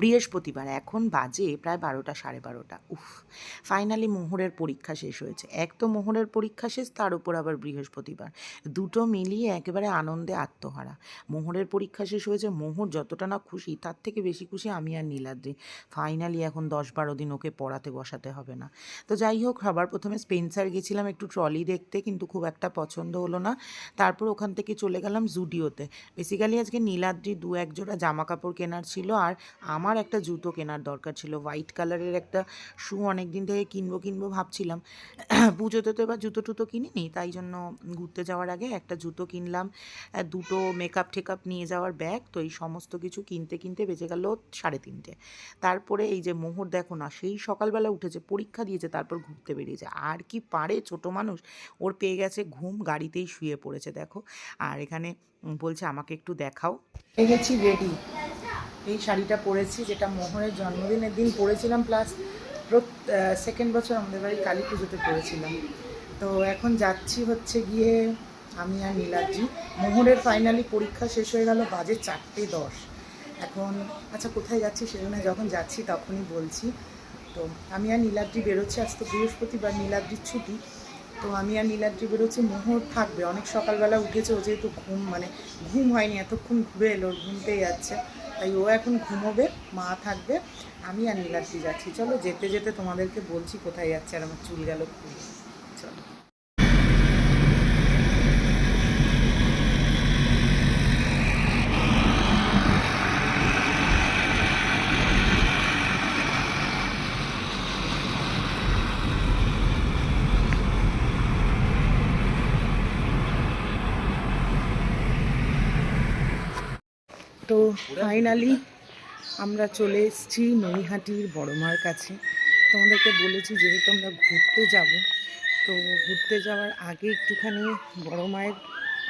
বৃহস্পতিবার, এখন বাজে প্রায় বারোটা, সাড়ে বারোটা। উফ ফাইনালি মোহরের পরীক্ষা শেষ হয়েছে। এক তো মোহরের পরীক্ষা শেষ, তার উপর আবার বৃহস্পতিবার। দুটো মিলিয়ে একেবারে আনন্দে আত্মহারা। মোহরের পরীক্ষা শেষ হয়েছে, মোহর যতটা না খুশি, তার থেকে বেশি খুশি আমি আর নীলাদ্রি। ফাইনালি এখন দশ বারো দিন ওকে পড়াতে বসাতে হবে না। তো যাই হোক, সবার প্রথমে স্পেন্সার গেছিলাম একটু ট্রলি দেখতে, কিন্তু খুব একটা পছন্দ হলো না। তারপর ওখান থেকে চলে গেলাম জুডিওতে। বেসিক্যালি আজকে নীলাদ্রি দু এক জোড়া জামা কাপড় কেনার ছিল, আর আমার একটা জুতো কেনার দরকার ছিল। হোয়াইট কালারের একটা শু অনেক দিন থেকে কিনবো কিনবো ভাবছিলাম। পুজোতে তো এবার জুতো টুতো কিনিনি, তাই জন্য ঘুরতে যাওয়ার আগে একটা জুতো কিনলাম। দুটো মেকআপ টেকআপ নিয়ে যাওয়ার ব্যাগ তো এই সমস্ত কিছু কিনতে কিনতে বেঁচে গেল সাড়ে তিনটে। তারপরে এই যে মোহর দেখো না, সেই সকালবেলা উঠেছে, পরীক্ষা দিয়েছে, তারপর ঘুরতে বেরিয়েছে। আর কি পারে ছোট মানুষ, ওর পেয়ে গেছে ঘুম, গাড়িতেই শুয়ে পড়েছে, দেখো। আর এখানে বলছে আমাকে একটু দেখাও। রেডি এই শাড়িটা পরেছি, যেটা মোহরের জন্মদিনের দিন পরেছিলাম প্লাস সেকেন্ড বছর আমাদের বাড়ি কালী পুজোতে পরেছিলাম। তো এখন যাচ্ছি হচ্ছে গিয়ে আমি আর নীলাদ্রি। মোহরের ফাইনালি পরীক্ষা শেষ হয়ে গেল বাজে চারটে দশ। এখন আচ্ছা কোথায় যাচ্ছি সেজন্য যখন যাচ্ছি তখনই বলছি। তো আমি আর নীলাদ্রি বেরোচ্ছি, আজ তো বৃহস্পতিবার, নীলাদ্রির ছুটি। তো আমি আর নীলাদ্রি বেরোচ্ছি, মোহর থাকবে। অনেক সকালবেলা উঠেছে, ও যেহেতু ঘুম মানে ঘুম হয়নি, এতক্ষণ ঘুরে এলো, ঘুমতেই যাচ্ছে। তাই ও এখন ঘুমোবে, মা থাকবে, আমি আর নীলাশ্রী যাচ্ছি। চলো যেতে যেতে তোমাদেরকে বলছি কোথায় যাচ্ছে আর আমার চুল গেল খুলে চলো তো ফাইনালি আমরা চলে এসেছি নৈহাটির বড়মার কাছে। তোমাদেরকে বলেছি যেহেতু আমরা ঘুরতে যাব, তো ঘুরতে যাওয়ার আগে একটুখানি বড় মায়ের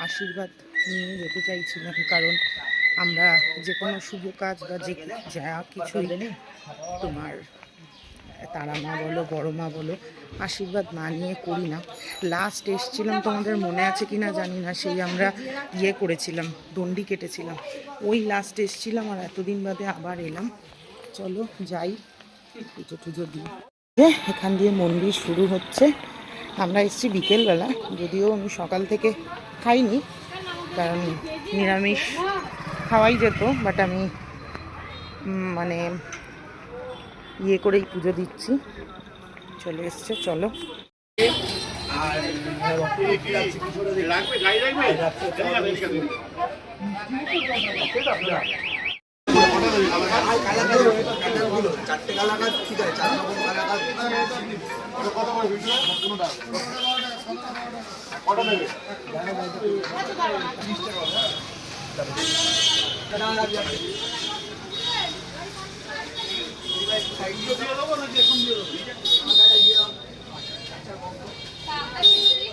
আশীর্বাদ নিয়ে যেতে চাইছিলাম, কারণ আমরা যে কোনো শুভ কাজ বা যে যা কিছুই তোমার তারা মা বলো, বড় মা বলো, আশীর্বাদ না নিয়ে করি না। লাস্ট এসছিলাম তোমাদের মনে আছে কি না জানি না, সেই আমরা ইয়ে করেছিলাম, দণ্ডি কেটেছিলাম। ওই লাস্ট এসছিলাম আর এতদিন বাদে আবার এলাম। চলো যাই, পুজো টুজো দিই। এখান দিয়ে মন্দির শুরু হচ্ছে। আমরা এসেছি বিকেলবেলা, যদিও আমি সকাল থেকে খাইনি, কারণ নিরামিষ খাওয়াই যেত বাট আমি মানে ইয়ে করেই পুজো দিচ্ছি। চলে এসছে চলো। চারটে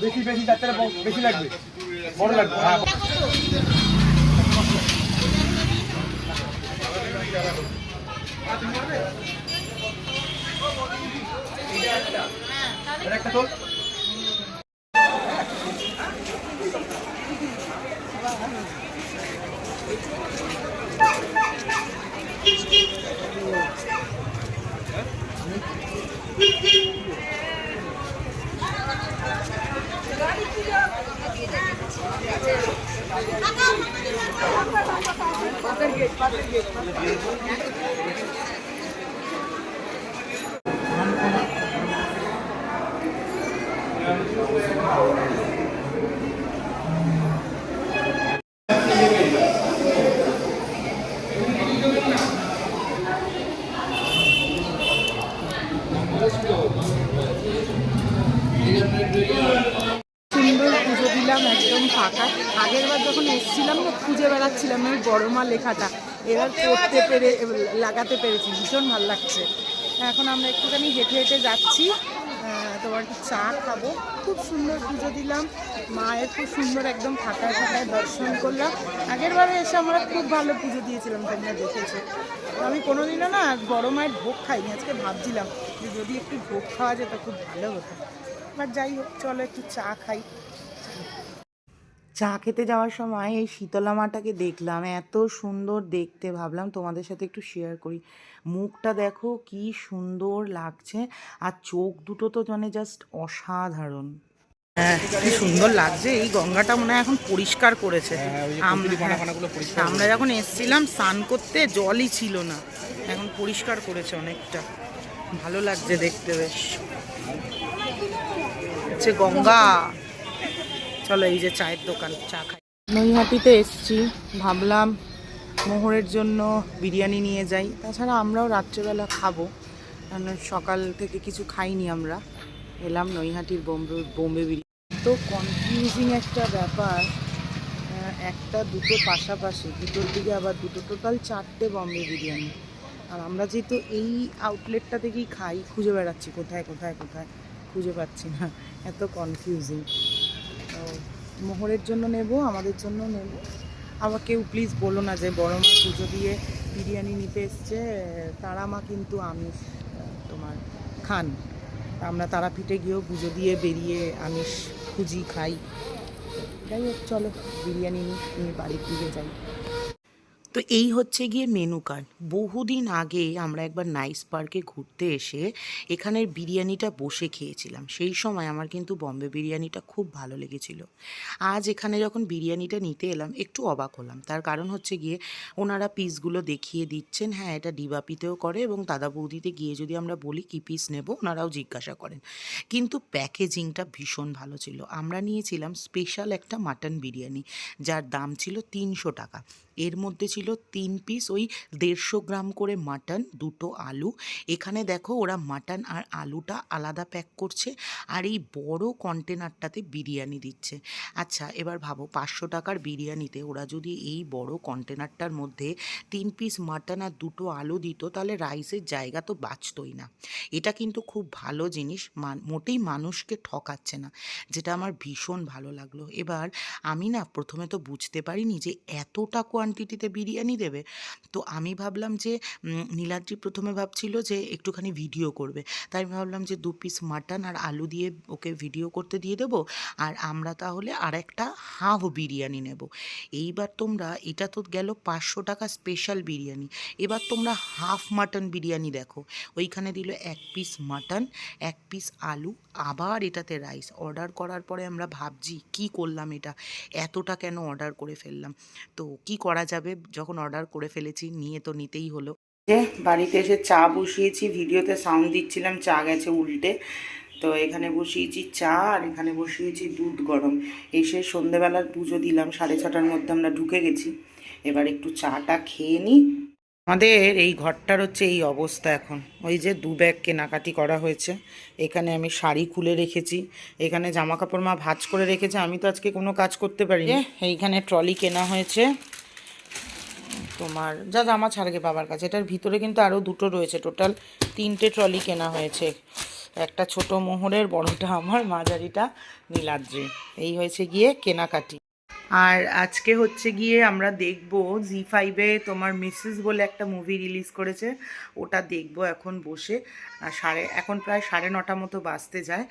বেশি বেশি চারটে বেশি লাগবে। বড় লাগবে হ্যাঁ। একটা তোল সুন্দর পুজো দিলাম একদম ফাঁকা আগের বার যখন এসেছিলাম না খুঁজে বেড়াচ্ছিলাম ওই বড় মা লেখাটা। এবার করতে পেরে, লাগাতে পেরেছি, ভীষণ ভালো লাগছে। এখন আমরা একটুখানি হেঁটে হেঁটে যাচ্ছি। তোমার চা খাব। খুব সুন্দর পুজো দিলাম। মায়ের খুব সুন্দর একদম ফাঁকায় ফাঁকায় দর্শন করলাম। আগের বারে এসে আমরা খুব ভালো পুজো দিয়েছিলাম, তোমরা দেখেছ। আমি কোনোদিনও না বড় মায়ের ভোগ খাইনি, আজকে ভাবছিলাম যে যদি একটু ভোগ খাওয়া যেত, খুব ভালো হতো। বাট যাই হোক, চলো একটু চা খাই। চা খেতে যাওয়ার সময় এই শীতলা মাটাকে দেখলাম এত সুন্দর দেখতে। ভাবলাম তোমাদের সাথে একটু শেয়ার করি। মুখটা দেখো কি সুন্দর লাগছে আর চোখ দুটো তো মানে জাস্ট অসাধারণ। হ্যাঁ কি সুন্দর লাগছে এই গঙ্গাটা মনে হয় এখন পরিষ্কার করেছে। আমরা- হ্যাঁ, আমরা যখন এসছিলাম স্নান করতে জলই ছিল না। এখন পরিষ্কার করেছে অনেকটা। ভালো লাগছে দেখতে বেশ। হচ্ছে গঙ্গা। চলো এই যে চায়ের দোকান, চা খাই। নৈহাটিতে এসছি, ভাবলাম মোহরের জন্য বিরিয়ানি নিয়ে যাই। তাছাড়া আমরাও রাত্রেবেলা খাব, কারণ সকাল থেকে কিছু খাইনি আমরা। এলাম নৈহাটির বোম্বে বোম্বে বিরিয়ানি। তো কনফিউজিং একটা ব্যাপার একটা দুটো পাশাপাশি, দুটোর দিকে আবার দুটো টোটাল চারটে বম্বে বিরিয়ানি। আর আমরা যেহেতু এই আউটলেটটা থেকেই খাই, খুঁজে বেড়াচ্ছি, কোথায় কোথায় কোথায়, খুঁজে পাচ্ছি না, এত কনফিউজিং মোহরের জন্য নেব, আমাদের জন্য নেব। আবার কেউ প্লিজ বলো না যে বড় মা পুজো দিয়ে বিরিয়ানি নিতে এসছে, তারা মা কিন্তু আমিষ তোমার খান। আমরা তারাপীঠে গিয়েও পুজো দিয়ে বেরিয়ে আমিষ খুঁজি, খাই। যাই হোক, চলো, বিরিয়ানি নিয়ে বাড়ির দিকে যাই। তো এই হচ্ছে গিয়ে মেনু কার্ড বহুদিন আগে আমরা একবার নাইস পার্কে ঘুরতে এসে এখানের বিরিয়ানিটা বসে খেয়েছিলাম। সেই সময় আমার কিন্তু বম্বে বিরিয়ানিটা খুব ভালো লেগেছিল। আজ এখানে যখন বিরিয়ানিটা নিতে এলাম, একটু অবাক হলাম। তার কারণ হচ্ছে গিয়ে ওনারা পিসগুলো দেখিয়ে দিচ্ছেন। হ্যাঁ এটা ডিবাপিতেও করে এবং দাদা বৌদিতে গিয়ে যদি আমরা বলি কী পিস নেব, ওনারাও জিজ্ঞাসা করেন। কিন্তু প্যাকেজিংটা ভীষণ ভালো ছিল। আমরা নিয়েছিলাম স্পেশাল একটা মাটন বিরিয়ানি, যার দাম ছিল তিনশো টাকা। এর মধ্যে ছিল তিন পিস ওই দেড়শো গ্রাম করে মাটন দুটো আলু। এখানে দেখো ওরা মাটন আর আলুটা আলাদা প্যাক করছে আর এই বড় কন্টেনারটাতে বিরিয়ানি দিচ্ছে। আচ্ছা এবার ভাবো, পাঁচশো টাকার বিরিয়ানিতে ওরা যদি এই বড় কন্টেনারটার মধ্যে তিন পিস মাটন আর দুটো আলু দিত, তাহলে রাইসের জায়গা তো বাঁচতই না। এটা কিন্তু খুব ভালো জিনিস মোটেই মানুষকে ঠকাচ্ছে না, যেটা আমার ভীষণ ভালো লাগল। এবার আমি না প্রথমে তো বুঝতে পারিনি যে এতটা কোয়ান্টিটিতে বিরিয়ানি দেবে। তো আমি ভাবলাম যে নীলাদ্রি প্রথমে ভাবছিল যে একটুখানি ভিডিও করবে। তাই আমি ভাবলাম যে দু পিস মাটন আর আলু দিয়ে ওকে ভিডিও করতে দিয়ে দেবো। আর আমরা তাহলে আর একটা হাফ বিরিয়ানি নেব। এইবার তোমরা, এটা তো গেল পাঁচশো টাকা স্পেশাল বিরিয়ানি। এবার তোমরা হাফ মাটন বিরিয়ানি দেখো। ওইখানে দিল এক পিস মাটন এক পিস আলু, আবার এটাতে রাইস অর্ডার করার পরে আমরা ভাবছি, কি করলাম এটা? এতটা কেন অর্ডার করে ফেললাম? তো কি করা যাবে? যখন অর্ডার করে ফেলেছি নিয়ে তো নিতেই হলো। যে বাড়িতে এসে চা বসিয়েছি ভিডিওতে সাউন্ড দিচ্ছিলাম চা গেছে উল্টে। তো এখানে বসিয়েছি চা আর এখানে বসিয়েছি দুধ গরম। এসে সন্ধেবেলার পুজো দিলাম সাড়ে ছটার মধ্যে আমরা ঢুকে গেছি। এবার একটু চাটা খেয়ে নিই আমাদের এই ঘরটার হচ্ছে এই অবস্থা এখন। ওই যে দু ব্যাগ কেনাকাটি করা হয়েছে। এখানে আমি শাড়ি খুলে রেখেছি। এখানে জামা কাপড় মা ভাজ করে রেখেছে। আমি তো আজকে কোনো কাজ করতে পারিনি। এইখানে ট্রলি কেনা হয়েছে। তোমার, যা জামা ছাড়গে বাবার কাছে। এটার ভিতরে কিন্তু আরও দুটো রয়েছে। টোটাল তিনটে ট্রলি কেনা হয়েছে। একটা ছোট মোহরের, বড়টা আমার, মাঝারিটা নীলাদ্রি। এই হয়েছে গিয়ে কেনাকাটি। আর আজকে হচ্ছে গিয়ে আমরা দেখব জি ফাইভে তোমার মিসেস বলে একটা মুভি রিলিজ করেছে। ওটা দেখব এখন বসে। সাড়ে, এখন প্রায় সাড়ে নটা মতো বাজতে যায়।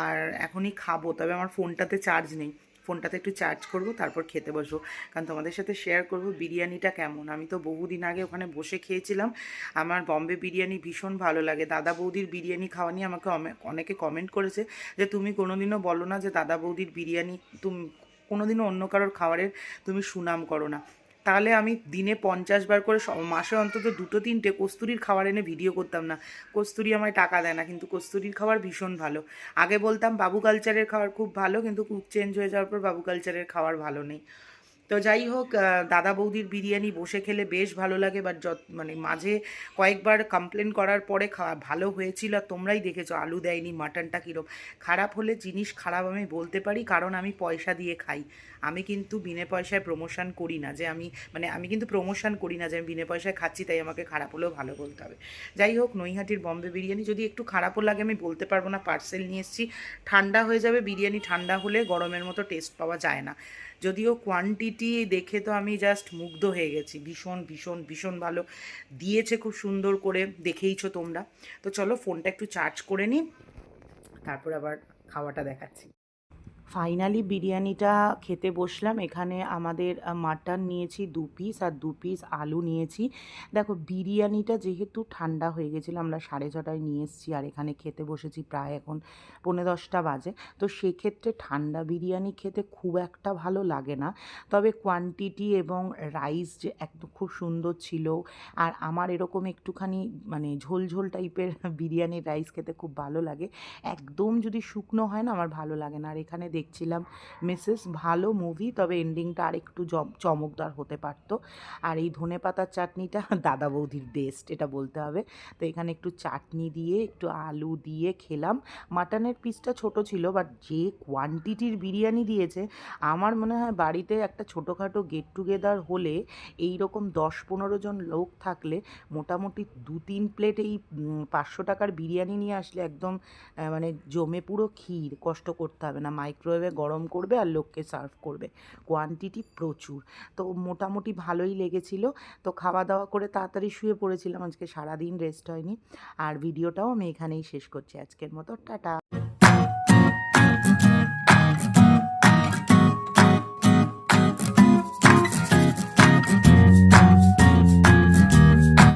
আর এখনই খাব, তবে আমার ফোনটাতে চার্জ নেই। ফোনটাতে একটু চার্জ করব, তারপর খেতে বসবো। কারণ তোমাদের সাথে শেয়ার করব বিরিয়ানিটা কেমন? আমি তো বহুদিন আগে ওখানে বসে খেয়েছিলাম। আমার বম্বে বিরিয়ানি ভীষণ ভালো লাগে। দাদা বৌদির বিরিয়ানি খাওয়া নিয়ে আমাকে অনেকে কমেন্ট করেছে যে, তুমি কোনোদিনও বলো না যে, দাদা বৌদির বিরিয়ানি, তুমি কোনোদিনও অন্য কারোর খাবারের তুমি সুনাম করো না। তাহলে আমি দিনে পঞ্চাশ বার করে মাসে অন্তত দুটো তিনটে কস্তুরির খাবার এনে ভিডিও করতাম না। কস্তুরি আমায় টাকা দেয় না, কিন্তু কস্তুরির খাবার ভীষণ ভালো। আগে বলতাম বাবু কালচারের খাবার খুব ভালো, কিন্তু কুক চেঞ্জ হয়ে যাওয়ার পর বাবু কালচারের খাবার ভালো নেই। তো যাই হোক দাদা বৌদির বিরিয়ানি বসে খেলে বেশ ভালো লাগে বাট যত মানে মাঝে কয়েকবার কমপ্লেন করার পরে খাওয়া ভালো হয়েছিল আর তোমরাই দেখেছ, আলু দেয়নি মাটনটা কীরকম খারাপ হলে জিনিস খারাপ আমি বলতে পারি, কারণ আমি পয়সা দিয়ে খাই। আমি কিন্তু বিনে পয়সায় প্রমোশন করি না, যে আমি মানে আমি কিন্তু প্রমোশন করি না যে আমি বিনে পয়সায় খাচ্ছি, তাই আমাকে খারাপ হলেও ভালো বলতে হবে। যাই হোক, নৈহাটির বম্বে বিরিয়ানি যদি একটু খারাপও লাগে, আমি বলতে পারব না পার্সেল নিয়ে এসেছি। ঠান্ডা হয়ে যাবে, বিরিয়ানি ঠান্ডা হলে গরমের মতো টেস্ট পাওয়া যায় না। যদিও কোয়ান্টিটি দেখে তো আমি জাস্ট মুগ্ধ হয়ে গেছি। ভীষণ ভীষণ ভীষণ ভালো। দিয়েছে খুব সুন্দর করে, দেখেইছো তোমরা। তো চলো ফোনটা একটু চার্জ করে নিই। তারপর আবার খাওয়াটা দেখাচ্ছি। ফাইনালি বিরিয়ানিটা খেতে বসলাম। এখানে আমাদের মাটন নিয়েছি দু পিস আর দু পিস আলু নিয়েছি। দেখো, বিরিয়ানিটা যেহেতু ঠান্ডা হয়ে গেছিল, আমরা সাড়ে ছটায় নিয়ে এসেছি আর এখানে খেতে বসেছি প্রায় এখন পৌনে দশটা বাজে। তো সেক্ষেত্রে ঠান্ডা বিরিয়ানি খেতে খুব একটা ভালো লাগে না। তবে কোয়ান্টিটি এবং রাইস যে একদম খুব সুন্দর ছিল আর আমার এরকম একটুখানি মানে ঝোল ঝোল টাইপের বিরিয়ানির রাইস খেতে খুব ভালো লাগে। একদম যদি শুকনো হয় না, আমার ভালো লাগে না। আর এখানে দেখছিলাম। মিসেস, ভালো মুভি তবে এন্ডিংটা আর একটু চমকদার হতে পারতো। আর এই ধনে পাতার চাটনিটা দাদা বৌদির বেস্ট এটা বলতে হবে। তো এখানে একটু চাটনি দিয়ে, একটু আলু দিয়ে খেলাম। মাটনের পিসটা ছোট ছিল বাট যে কোয়ান্টিটির বিরিয়ানি দিয়েছে, আমার মনে হয় বাড়িতে একটা ছোটোখাটো গেট টুগেদার হলে এই রকম দশ পনেরো জন লোক থাকলে মোটামুটি দু তিন প্লেট এই পাঁচশো টাকার বিরিয়ানি নিয়ে আসলে একদম মানে জমে পুরো ক্ষীর, কষ্ট করতে হবে না। মাইক্রোওয়েভে গরম করবে আর লোককে সার্ভ করবে। কোয়ান্টিটি প্রচুর। তো মোটামুটি ভালোই লেগেছিল। তো খাওয়া দাওয়া করে তাড়াতাড়ি শুয়ে পড়েছিলাম। আজকে সারাদিন রেস্ট হয়নি। আর ভিডিওটাও আমি এখানেই শেষ করছি। আজকের মতো টাটা।